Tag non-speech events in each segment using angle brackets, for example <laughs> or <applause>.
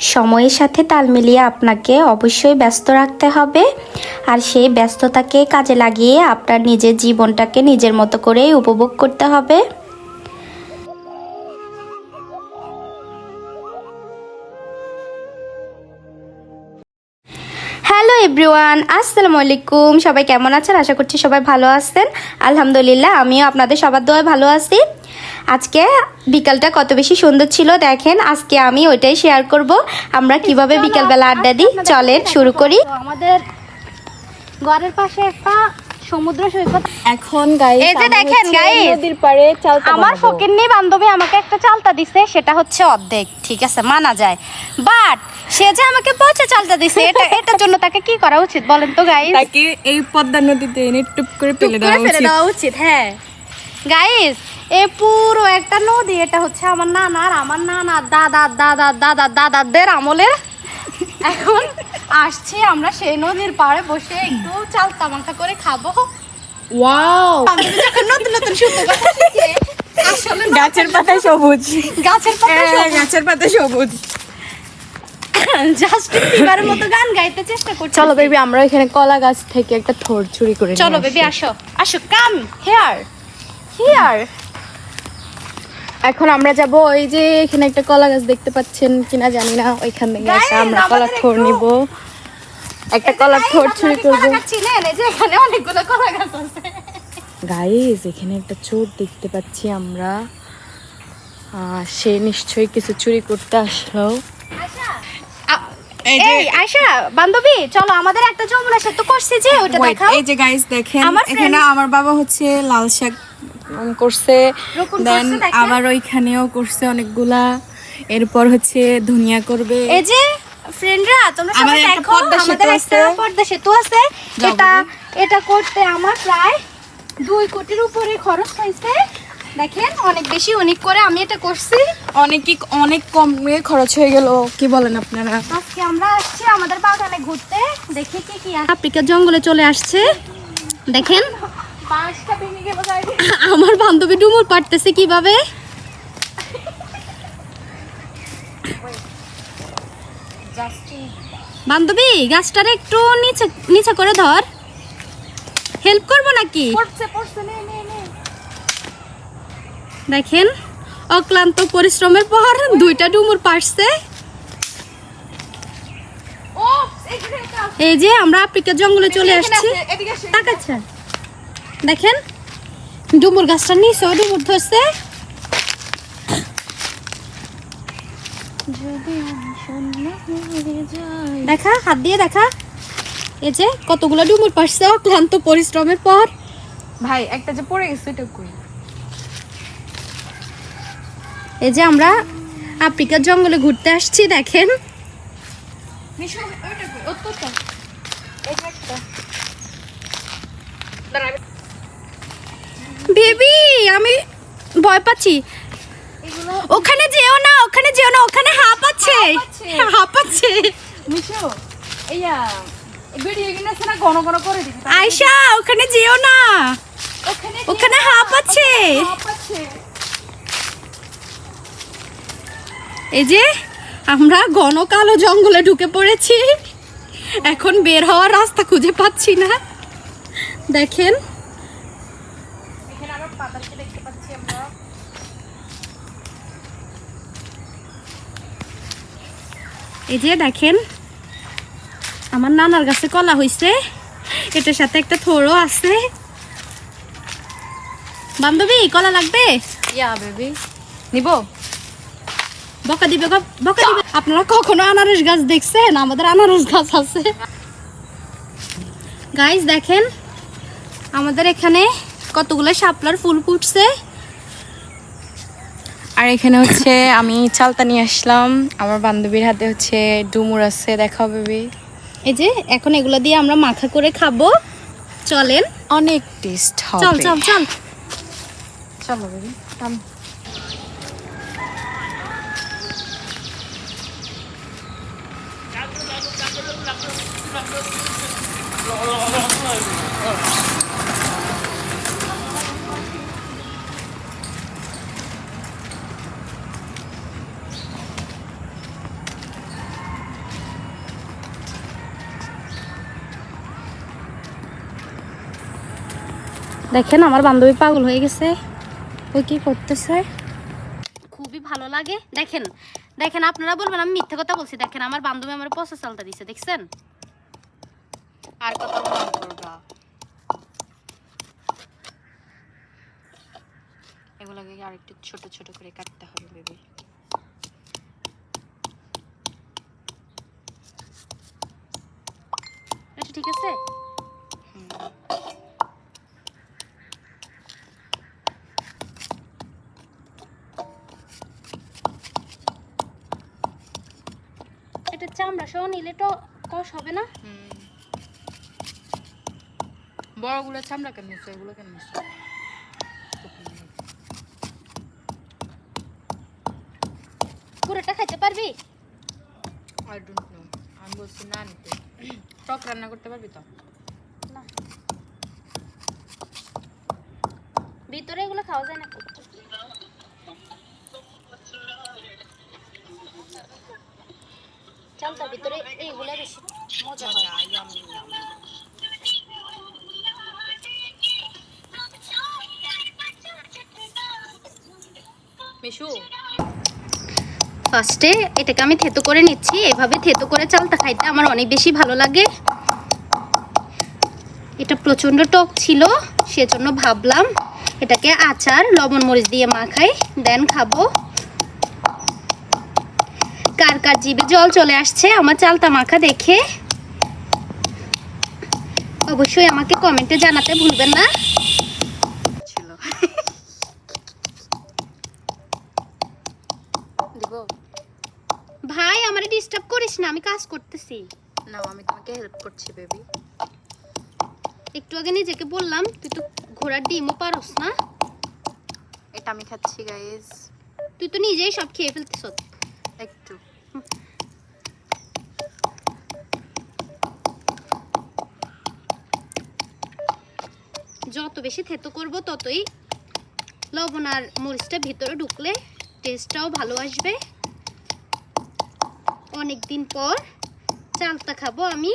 সময়ের সাথে তাল মিলিয়ে আপনাকে অবশ্যই ব্যস্ত রাখতে হবে। আর সেই ব্যস্ততাকে কাজে লাগিয়ে আপনার নিজের জীবনটাকে নিজের মতো করেই উপভোগ করতে হবে। এভরিওয়ান আসসালামু আলাইকুম। সবাই কেমন আছেন? আশা করছি সবাই ভালো আছেন। আলহামদুলিল্লাহ আমিও আপনাদের সবার দোয়ায় ভালো আছি। আজকে বিকালটা কত বেশি সুন্দর ছিল দেখেন আজকে আমি ওইটাই শেয়ার করব। আমরা কীভাবে বিকালবেলা আড্ডা দিই? চলেন শুরু করি। আমাদের ঘরের পাশে একটা সমুদ্র সৈকত। এখন গাইস এই যে দেখেন, নদীর পাড়ে চালতা আমার। ফকিন্নি বান্ধবী আমাকে একটা চালতা দিছে সেটা হচ্ছে অর্ধেক ঠিক আছে মানা যায়। বাট সে যে আমাকে পচে চালতা দিছে এটা <laughs> এটার জন্য তাকে কি করা উচিত বলেন তো গাইস তাকে এই পদ্মা নদীতে এনে টুপ করে ফেলে দেওয়া ফেলে উচিত দেওয়া উচিত। হ্যাঁ। গাইস এ পুরো একটা নদী এটা হচ্ছে আমার নানার আমার নানার দাদা দাদা দাদা দাদাদের আমলে এখন আসছি আমরা সেই নদীর পাড়ে বসে একটু চালতা মালতা করে খাব। ওয়াও যখন নতুন নতুন আসলে গাছের পাতা সবুজ। গাছের পাতা হ্যাঁ, গাছের পাতা সবুজ। জাস্টিন বিবারের মতো গান গাইতে চেষ্টা করছি। চলো বেবি আমরা এখানে কলা গাছ থেকে একটা থোর চুরি করে চলো। বেবি আসো। আসো। কাম হেয়ার হিয়ার এখন আমরা যাব ওই যে এখানে একটা কলা গাছ দেখতে পাচ্ছেন কিনা জানি না ওইখান থেকে এসে আমরা কলার থোর নিব। একটা কলার থোর চুরি করব। চিনেন এই যে এখানে অনেকগুলো কলা গাছ আছে। গাইস এখানে একটা চোর দেখতে পাচ্ছি আমরা। আহ, সে নিশ্চয়ই কিছু চুরি করতে আসলো। আ- এই আয়শা বান্ধবী চলো আমাদের একটা করছি যে ওটা দেখাও। এই যে গাইস দেখেন এখানে আমার বাবা হচ্ছে লাল শাক করছে দেন আবার ওইখানেও করছে অনেকগুলা। এরপর হচ্ছে ধনিয়া করবে। এই যে ফ্রেন্ডরা তোমরা সবাই দেখো আমাদের একটা। পদ্মা সেতু আছে। এটা এটা করতে আমার প্রায় দুই কোটির উপরে খরচ হয়েছে। দেখেন অনেক বেশি অনেক করে আমি এটা করছি। অনেকই অনেক কমে খরচ হয়ে গেল কি বলেন আপনারা? আজকে আমরা আসছি আমাদের বাগানে ঘুরতে দেখি কি কি আফ্রিকার জঙ্গলে চলে আসছে। দেখেন আমার বান্ধবী ডুমুর পারতেছে কীভাবে? বান্ধবী গাছটারে একটু নিচে নিচে করে ধর। হেল্প করব নাকি? দেখেন অক্লান্ত পরিশ্রমের পর দুইটা ডুমুর পারছে। এই যে আমরা আফ্রিকার জঙ্গলে চলে আসছি। তাকাচ্ছে দেখেন ডুমুর গাছটা নিচে ডুমুর ধরছে। দেখা হাত দিয়ে দেখা। এই যে কতগুলো ডুমুর পারছে অক্লান্ত পরিশ্রমের পর। ভাই একটা যে পড়ে গেছে এটা কই? এই যে আমরা আফ্রিকার জঙ্গলে ঘুরতে আসছি দেখেন। মিশু ওইটা কই? ও তো তো এই একটা। বেবি আমি ভয় পাচ্ছি। ওখানে যেও না ওখানে যেও না ওখানে হাঁপাচ্ছে হাঁপাচ্ছে। হাঁপাচ্ছে মিশু আছে আয়শা ওখানে যেও না। ওখানে ওখানে হাঁপাচ্ছে এই যে আমরা ঘন কালো জঙ্গলে ঢুকে পড়েছি। এখন বের হওয়ার রাস্তা খুঁজে পাচ্ছি না। দেখেন এখানে আবার পাতালকে দেখতে পাচ্ছি আমরা এই যে দেখেন আমার নানার কাছে কলা হইছে। এটার সাথে একটা থোড়ও আছে। বান্ধবী কলা লাগবে? ইয়া বেবি নিব? বকা দিবে বকা দিবে। আপনারা কখনো আনারস গাছ দেখছেন? আমাদের আনারস গাছ আছে। গাইস দেখেন আমাদের এখানে কতগুলো শাপলার ফুল ফুটছে। আর এখানে হচ্ছে আমি চালতা নিয়ে আসলাম। আমার বান্ধবীর হাতে হচ্ছে ডুমুর আছে দেখাও বেবি। এই যে এখন এগুলো দিয়ে আমরা মাখা করে খাব। চলেন। অনেক টেস্ট হবে। চল চল চল। চলো বেবি দেখেন, আমার বান্ধবী পাগল হয়ে গেছে। ওই কি করতেছে? খুবই ভালো লাগে। দেখেন দেখেন, আপনারা বলবেন, আমি মিথ্যে কথা বলছি। দেখেন, আমার বান্ধবী আমার পচা চালটা দিছে, দেখছেন? আর মন এগুলোকে আর একটু ছোট ছোট করে কাটতে হবে বেবি ঠিক আছে? এটা চামড়া সহ নিলে তো কষ হবে না? বড়গুলো চামড়া কেন নিচ্ছ এগুলো কেন নিচ্ছ পুরোটা খাইতে পারবি? আই ডোন্ট নো আমি বলছি না নিতে। টক রান্না করতে পারবি তো? না। ভিতরে এগুলো খাওয়া যায় না। চল ভিতরে এইগুলো বেশি মজা হয়। মিশু। ফার্স্টে এটাকে আমি থেতো করে নিচ্ছি। এভাবে থেতো করে চালটা খাইতে আমার অনেক বেশি ভালো লাগে। এটা প্রচণ্ড টক ছিল, সেজন্য ভাবলাম এটাকে আচার, লবণ মরিচ দিয়ে মাখাই, দেন খাব। কার কার জিভে জল চলে আসছে আমার চালটা মাখা দেখে। অবশ্যই আমাকে কমেন্টে জানাতে ভুলবেন না। ভাই আমারে ডিস্টার্ব করিস না আমি কাজ করতেছি। না আমি তোমাকে হেল্প করছি বেবি একটু আগে নিজেকে বললাম তুই তো ঘোড়ার ডিমও পারস না। এটা আমি খাচ্ছি গাইজ তুই তো নিজেই সব খেয়ে ফেলতেছ। একটু। বেশি থেতো করব ততই লবণ আর মরিচটা ভিতরে ঢুকলে টেস্টটাও ভালো আসবে। অনেকদিন পর চালটা খাব আমি।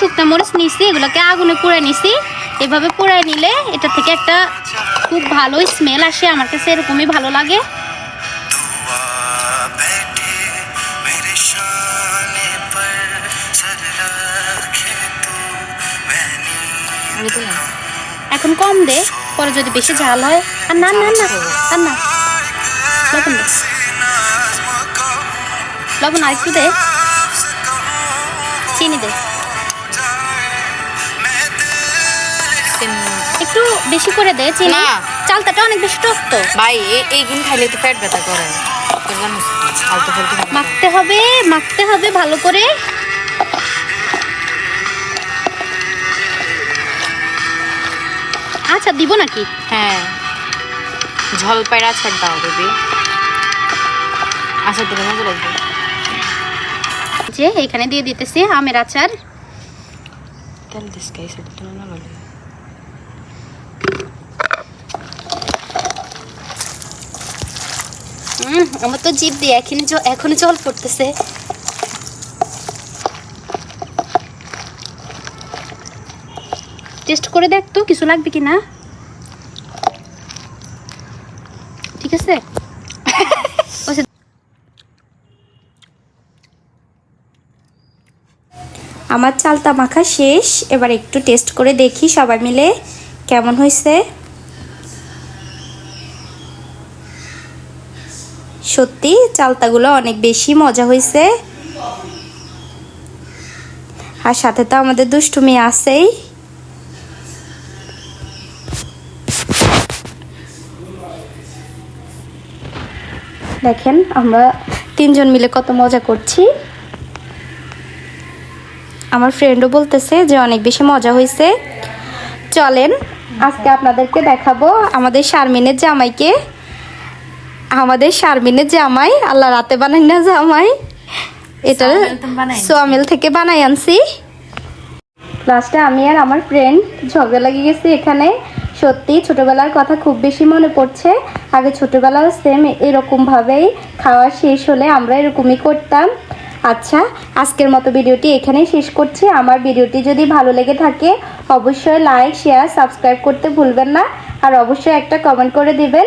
শুকনো মরিচ নিছি, এগুলোকে আগুনে পুড়ে নিছি। এভাবে পুড়ে নিলে এটা থেকে একটা খুব ভালো স্মেল আসে, আমার কাছে এরকমই ভালো লাগে। এখন কম দে, পরে যদি বেশি ঝাল হয়। আর না না না আর না। লবণ লবণ আর একটু দে। চিনি দে। একটু বেশি করে দে চিনি। না। চালতাটা অনেক বেশি টক তো ভাই এ- এইগুলো খাইলে তো পেট ব্যথা করে। মাখতে হবে মাখতে হবে ভালো করে। আচ্ছা দিব নাকি? হ্যাঁ। ঝলপাইয়ের আচার দাও বেবি আচার দিলে মজা লাগবে। যে এখানে দিয়ে দিতেছি আমের আচার। তেল দিস এটা তো না আমার তো জিভ দিয়ে এখনই এখনই জল পড়তেছে। টেস্ট করে দেখ তো, কিছু লাগবে কি না? ঠিক আছে? আমার চালতা মাখা শেষ, এবার একটু টেস্ট করে দেখি সবাই মিলে কেমন হয়েছে। সত্যি, চালতাগুলো অনেক বেশি মজা হয়েছে আর সাথে তো আমাদের দুষ্টুমি আছেই। দেখেন, আমরা তিনজন মিলে কত মজা করছি। আমার ফ্রেন্ডও বলতেছে যে অনেক বেশি মজা হয়েছে চলেন, আজকে আপনাদেরকে দেখাবো আমাদের শারমিনের জামাইকে। আমাদের শারমিনের জামাই আল্লাহ রাতে বানাই না জামাই। এটা সোয়ামিল থেকে বানাই আনছি। লাস্টে আমি আর আমার ফ্রেন্ড ঝগড়া লাগিয়ে গেছি এখানে। সত্যি ছোটবেলার কথা খুব বেশি মনে পড়ছে। আগে ছোটবেলাও সেম এরকমভাবেই খাওয়া শেষ হলে আমরা এরকমই করতাম। আচ্ছা আজকের মতো ভিডিওটি এখানেই শেষ করছি। আমার ভিডিওটি যদি ভালো লেগে থাকে অবশ্যই লাইক শেয়ার সাবস্ক্রাইব করতে ভুলবেন না। আর অবশ্যই একটা কমেন্ট করে দিবেন।